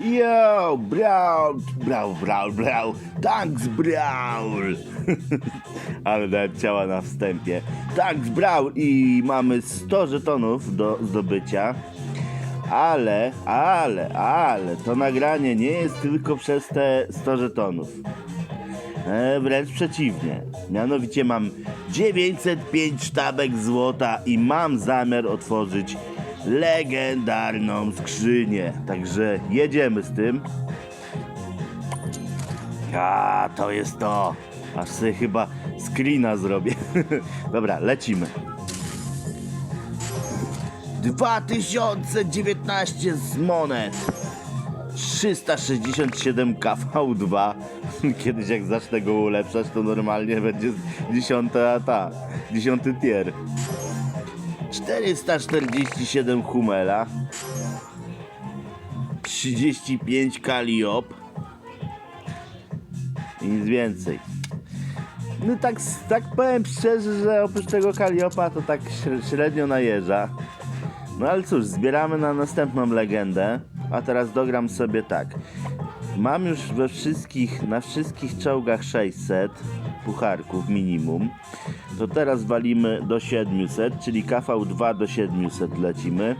Yo, Brawl, Brawl, Brawl, Brawl, Thanks Brawl. Ale nawet ciała na wstępie. Thanks Brawl i mamy 100 żetonów do zdobycia. Ale, ale, ale, to nagranie nie jest tylko przez te 100 żetonów. E, wręcz przeciwnie. Mianowicie mam 905 sztabek złota i mam zamiar otworzyć legendarną skrzynię. Także jedziemy z tym. A, to jest to. Aż sobie chyba screena zrobię. Dobra, lecimy. 2019 z monet. 367 KV2. Kiedyś jak zacznę go ulepszać, to normalnie będzie dziesiąta ta, dziesiąty tier. 447 Humela. 35 Kaliop. I nic więcej. No tak, tak powiem szczerze, że oprócz tego Kaliopa to tak śre- średnio najeżdża. No ale cóż, zbieramy na następną legendę. A teraz dogram sobie tak. Mam już we wszystkich, na wszystkich czołgach 600 pucharków minimum. To teraz walimy do 700, czyli KV2 do 700 lecimy.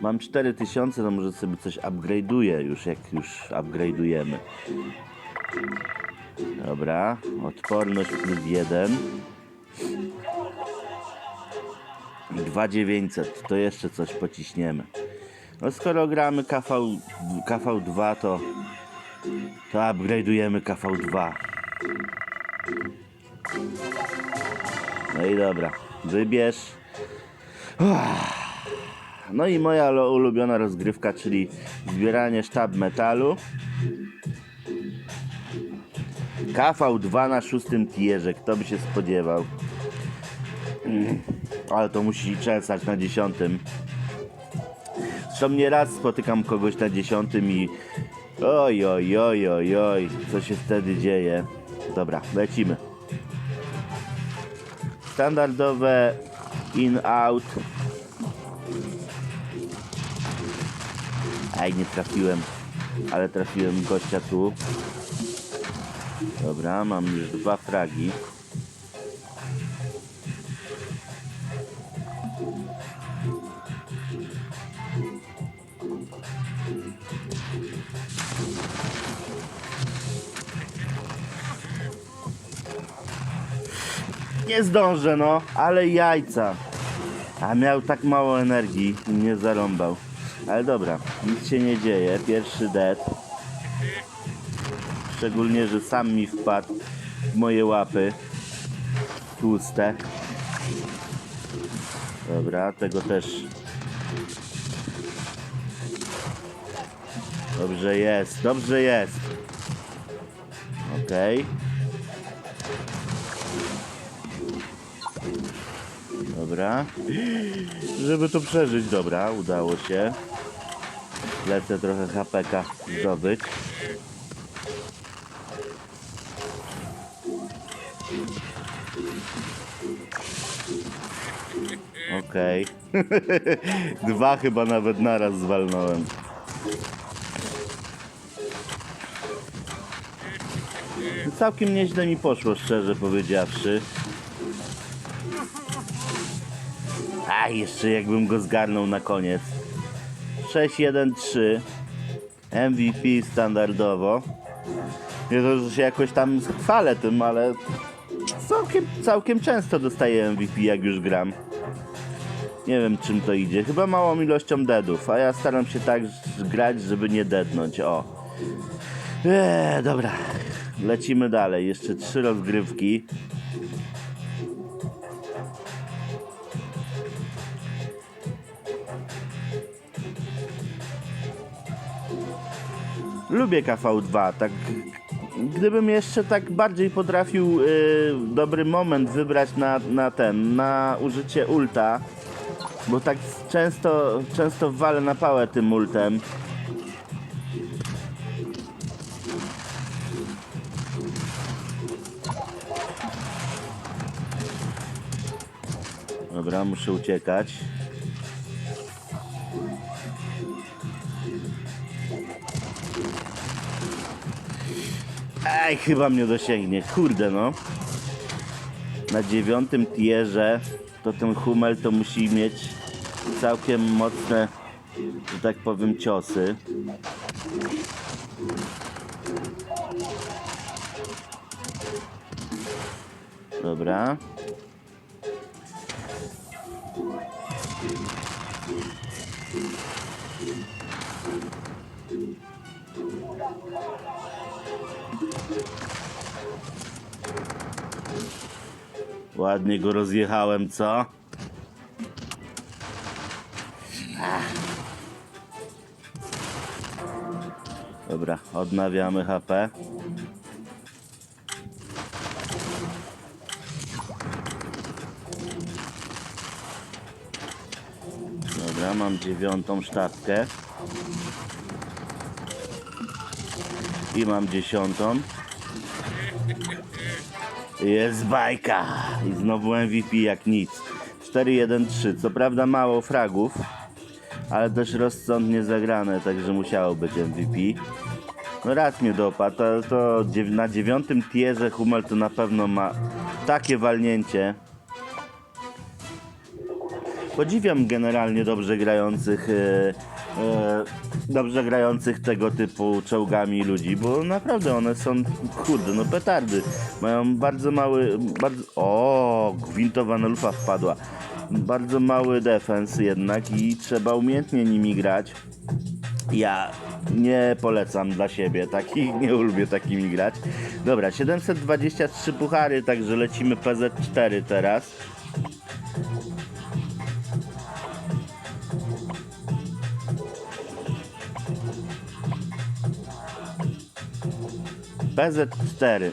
Mam 4000, to może sobie coś upgrade'uję już, jak już upgrade'ujemy. Dobra, odporność plus 1. 2900, to jeszcze coś pociśniemy. No skoro gramy KV, KV2, to, to upgrade'ujemy KV2. No i dobra, wybierz. No i moja ulubiona rozgrywka, czyli zbieranie sztab metalu. KV2 na szóstym tierze, kto by się spodziewał. Ale to musi czesać na dziesiątym. Zresztą nie raz spotykam kogoś na dziesiątym i oj, oj, oj, oj, oj, co się wtedy dzieje. Dobra, lecimy. Standardowe in-out. Aj, nie trafiłem, ale trafiłem gościa tu. Dobra, mam już dwa fragi. Nie zdążę, no, ale jajca. A miał tak mało energii i mnie zarąbał. Ale dobra, nic się nie dzieje. Pierwszy dead. Szczególnie, że sam mi wpadł w moje łapy. Tłuste. Dobra, tego też. Dobrze jest, dobrze jest. Okej. Dobra. Żeby to przeżyć, dobra, udało się. Lecę trochę HPK zdobyć. Okej. Dwa chyba nawet naraz zwalnąłem. Całkiem nieźle mi poszło, szczerze powiedziawszy. A, jeszcze jakbym go zgarnął na koniec. 6-1-3. MVP standardowo. Nie to, że się jakoś tam chwalę tym, ale całkiem, całkiem często dostaję MVP jak już gram. Nie wiem czym to idzie. Chyba małą ilością deadów, a ja staram się tak grać, żeby nie deadnąć. O. Eee, dobra. Lecimy dalej. Jeszcze trzy rozgrywki. Lubię KV2, tak gdybym jeszcze tak bardziej potrafił y, dobry moment wybrać na, na ten, na użycie ulta, bo tak często, często walę na pałę tym ultem. Dobra, muszę uciekać. Ej, chyba mnie dosięgnie. Kurde no. Na dziewiątym tierze to ten Hummel to musi mieć całkiem mocne, że tak powiem, ciosy. Dobra. Ładnie go rozjechałem, co? Dobra, odnawiamy HP. Dobra, mam dziewiątą sztabkę. I mam dziesiątą. Jest bajka. I znowu MVP jak nic. 4-1-3. Co prawda mało fragów, ale też rozsądnie zagrane, także musiało być MVP. No raz mnie dopadł, to, to na dziewiątym tierze Hummel to na pewno ma takie walnięcie. Podziwiam generalnie dobrze grających, e, e, dobrze grających tego typu czołgami ludzi, bo naprawdę one są, kurde, no petardy. Mają bardzo mały, bardzo, o, gwintowana lufa wpadła. Bardzo mały defens jednak i trzeba umiejętnie nimi grać. Ja nie polecam dla siebie takich, nie lubię takimi grać. Dobra, 723 puchary, także lecimy PZ4 teraz. PZ4.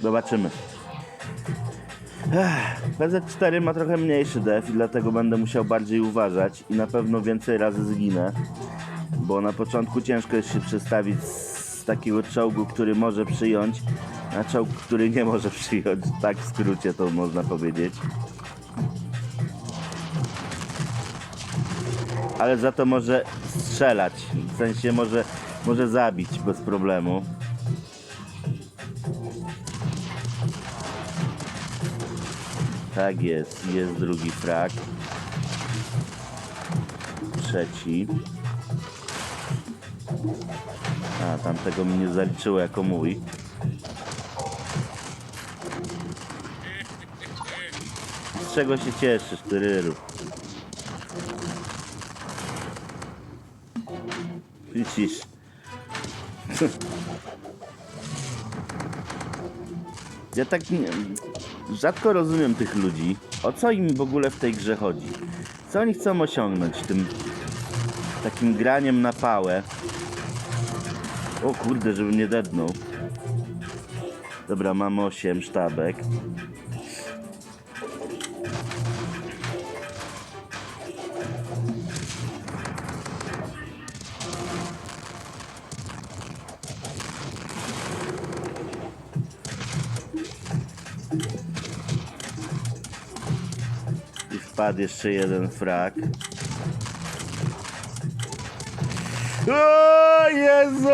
Zobaczymy. Ech, PZ4 ma trochę mniejszy def i dlatego będę musiał bardziej uważać i na pewno więcej razy zginę. Bo na początku ciężko jest się przestawić z takiego czołgu, który może przyjąć, na czołg, który nie może przyjąć. Tak w skrócie to można powiedzieć. Ale za to może strzelać. W sensie może, może zabić bez problemu. Tak jest, jest drugi frak. Trzeci. A, tamtego mi nie zaliczyło jako mój. Z czego się cieszysz, ty ryru? Ja tak nie, rzadko rozumiem tych ludzi. O co im w ogóle w tej grze chodzi? Co oni chcą osiągnąć tym takim graniem na pałę? O kurde, żebym nie dednął. Dobra, mam 8 sztabek. Wpadł jeszcze jeden frak. O Jezu!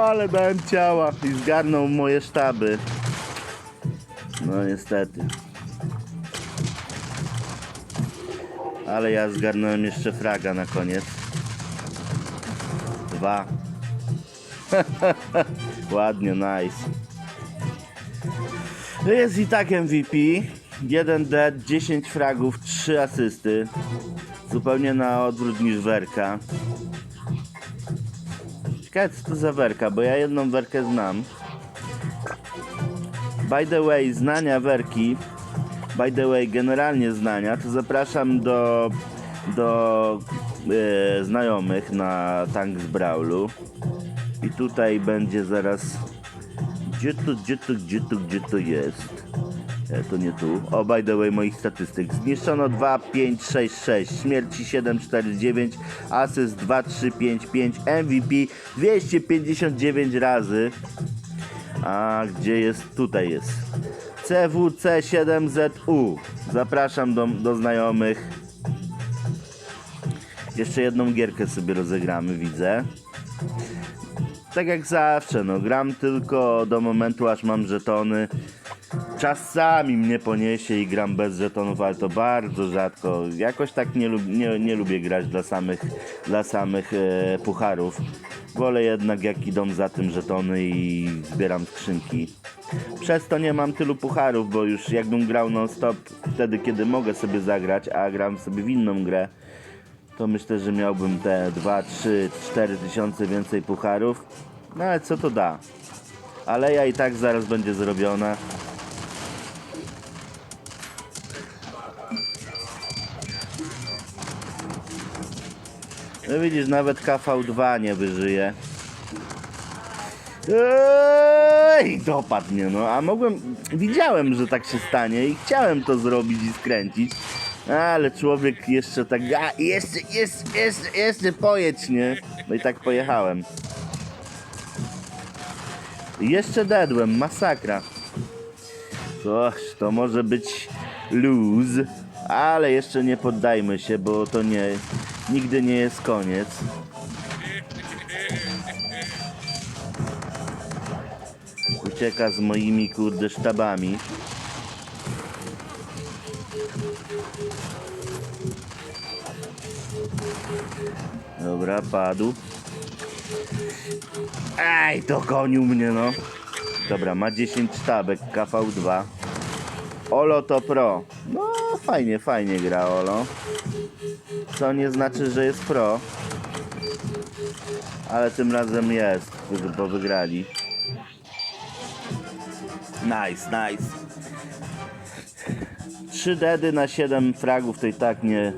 Ale dałem ciała i zgarnął moje sztaby. No niestety. Ale ja zgarnąłem jeszcze fraga na koniec. Dwa. Ładnie, nice. Jest i tak MVP. 1 dead, 10 fragów, 3 asysty. Zupełnie na odwrót niż Werka. Ciekawe co to za Werka, bo ja jedną Werkę znam. By the way, znania Werki, by the way, generalnie znania, to zapraszam do, do e, znajomych na Tanks Brawlu. I tutaj będzie zaraz gdzie to, gdzie to, gdzie to, gdzie to jest? E, to nie tu. O, by the way, moich statystyk. Zniszczono 2, 5, 6, 6. Śmierci 7, 4, 9. Asyst 2, 3, 5, 5. MVP 259 razy. A gdzie jest? Tutaj jest. CWC7ZU. Zapraszam do, do znajomych. Jeszcze jedną gierkę sobie rozegramy, widzę. Tak jak zawsze, no gram tylko do momentu, aż mam żetony. Czasami mnie poniesie i gram bez żetonów, ale to bardzo rzadko. Jakoś tak nie, lub, nie, nie lubię grać dla samych, dla samych e, pucharów. Wolę jednak jak idą za tym żetony i zbieram skrzynki. Przez to nie mam tylu pucharów, bo już jakbym grał non stop wtedy, kiedy mogę sobie zagrać, a gram sobie w inną grę, to myślę, że miałbym te 2, 3, 4 tysiące więcej pucharów. No ale co to da? Ale ja i tak zaraz będzie zrobiona. No widzisz, nawet KV2 nie wyżyje. Ej, dopadł no. A mogłem, widziałem, że tak się stanie i chciałem to zrobić i skręcić. Ale człowiek jeszcze tak, a jeszcze, jeszcze, jeszcze, jeszcze pojedź, nie? No i tak pojechałem. Jeszcze dedłem, masakra. Coś, to może być lose, ale jeszcze nie poddajmy się, bo to nie, nigdy nie jest koniec. Ucieka z moimi kurde sztabami. Dobra, padł. Ej, dogonił mnie, no. Dobra, ma 10 sztabek, KV2. Olo to pro. No, fajnie, fajnie gra Olo. Co nie znaczy, że jest pro. Ale tym razem jest, bo wygrali. Nice, nice. 3 dedy na 7 fragów to i tak nie,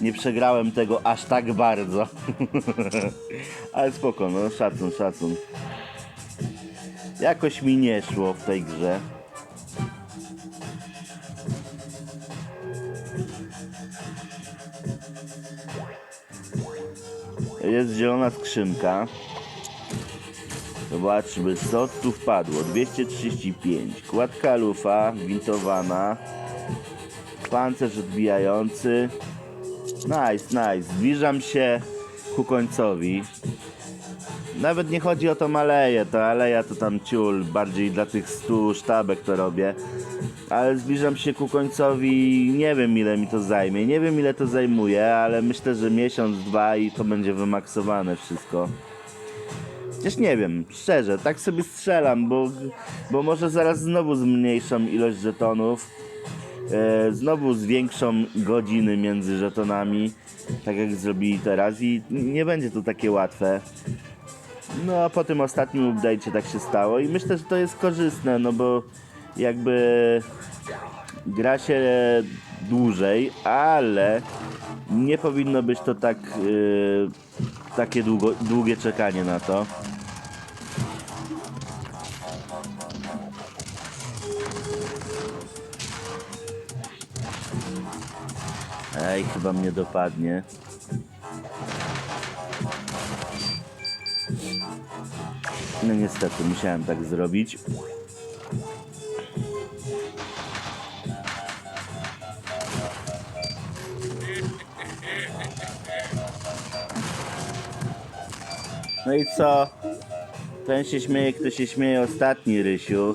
nie przegrałem tego aż tak bardzo. Ale spoko, no szacun, szacun. Jakoś mi nie szło w tej grze. Jest zielona skrzynka. Zobaczmy, co tu wpadło. 235. Kładka lufa, gwintowana. Pancerz odbijający. Nice, nice. Zbliżam się ku końcowi. Nawet nie chodzi o tą aleję, to aleja to tam ciul, bardziej dla tych 100 sztabek to robię. Ale zbliżam się ku końcowi, nie wiem ile mi to zajmie, nie wiem ile to zajmuje, ale myślę, że miesiąc, dwa i to będzie wymaksowane wszystko. Chociaż nie wiem, szczerze, tak sobie strzelam, bo, bo może zaraz znowu zmniejszą ilość żetonów. E, znowu zwiększą godziny między żetonami, tak jak zrobili teraz i nie będzie to takie łatwe. No a po tym ostatnim update'cie tak się stało i myślę, że to jest korzystne, no bo jakby gra się dłużej, ale nie powinno być to tak yy, takie długo, długie czekanie na to. Ej, chyba mnie dopadnie. No niestety, musiałem tak zrobić. No i co? Ten się śmieje, kto się śmieje ostatni, Rysiu.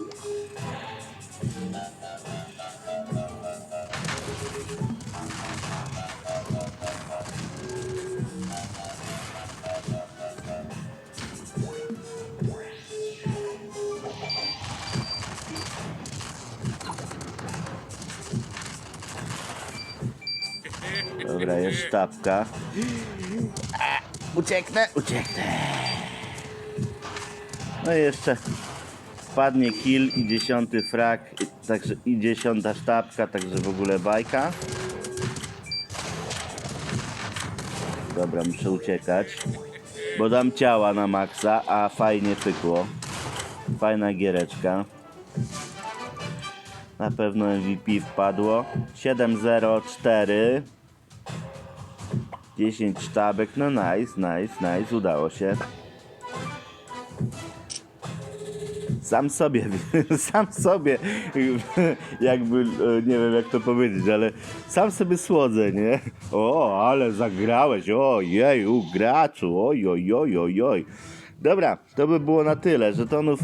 Dobra, jest sztabka. Ucieknę, ucieknę. No i jeszcze wpadnie kill i dziesiąty frag, i- także i dziesiąta sztabka, także w ogóle bajka. Dobra, muszę uciekać, bo dam ciała na maksa, a fajnie pykło. Fajna giereczka. Na pewno MVP wpadło. 704. 10 sztabek, no nice, nice, nice, udało się. sam sobie, sam sobie, jakby, nie wiem jak to powiedzieć, ale sam sobie słodzę, nie? O, ale zagrałeś, ojej, graczu, oj, oj, oj, oj, oj. Dobra, to by było na tyle, żetonów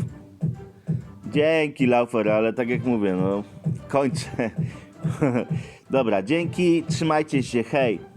Dzięki, Laufer, ale tak jak mówię, no kończę. Dobra, dzięki, trzymajcie się, hej.